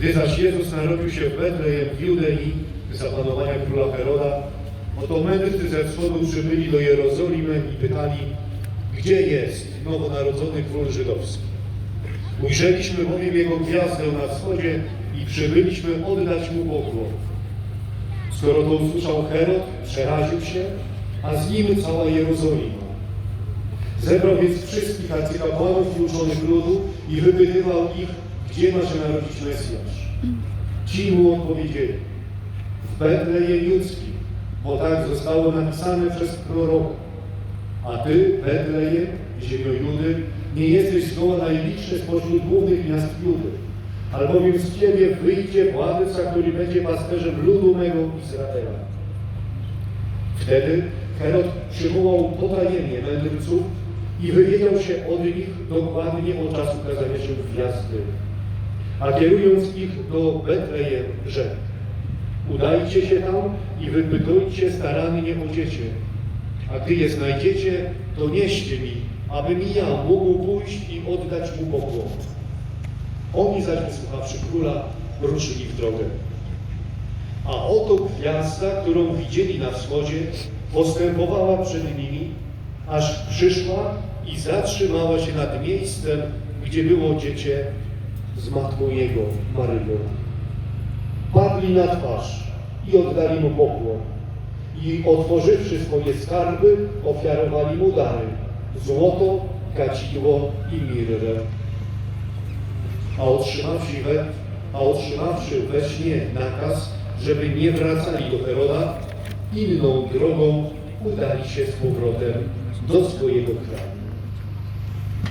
Gdy zaś Jezus narodził się w Betlejem w Judei, za panowania króla Heroda, oto mędrcy ze wschodu przybyli do Jerozolimy i pytali, gdzie jest nowonarodzony król żydowski? Ujrzeliśmy bowiem jego gwiazdę na wschodzie i przybyliśmy oddać mu pokłon. Skoro to usłyszał Herod, przeraził się, a z nim cała Jerozolima. Zebrał więc wszystkich arcykapłanów i uczonych ludu i wypytywał ich, gdzie ma się narodzić Mesjasz. Ci mu odpowiedzieli, w Betlejem Judzkim, bo tak zostało napisane przez proroka. A ty, Betlejem, ziemio Judy, nie jesteś zgoła najliczszy spośród głównych miast Judy, albowiem z ciebie wyjdzie władca, który będzie pasterzem ludu mego Izraela. Wtedy Herod przywołał potajemnie mędrców i wywiedział się od nich dokładnie o czasu ukazania się gwiazdy. A kierując ich do Betlejem, rzekł, udajcie się tam i wypytujcie starannie o dziecię. A gdy je znajdziecie, to nieście mi, abym i ja mógł pójść i oddać mu pokłon. Oni zaś, wysłuchawszy króla, ruszyli w drogę. A oto gwiazda, którą widzieli na wschodzie, postępowała przed nimi, aż przyszła i zatrzymała się nad miejscem, gdzie było dziecię z matką jego, Maryją. Padli na twarz i oddali mu pokłon. I otworzywszy swoje skarby, ofiarowali mu dary, złoto, kadzidło i mirrę. A otrzymawszy, we, a otrzymawszy we śnie nakaz, żeby nie wracali do Heroda, inną drogą udali się z powrotem do swojego kraju.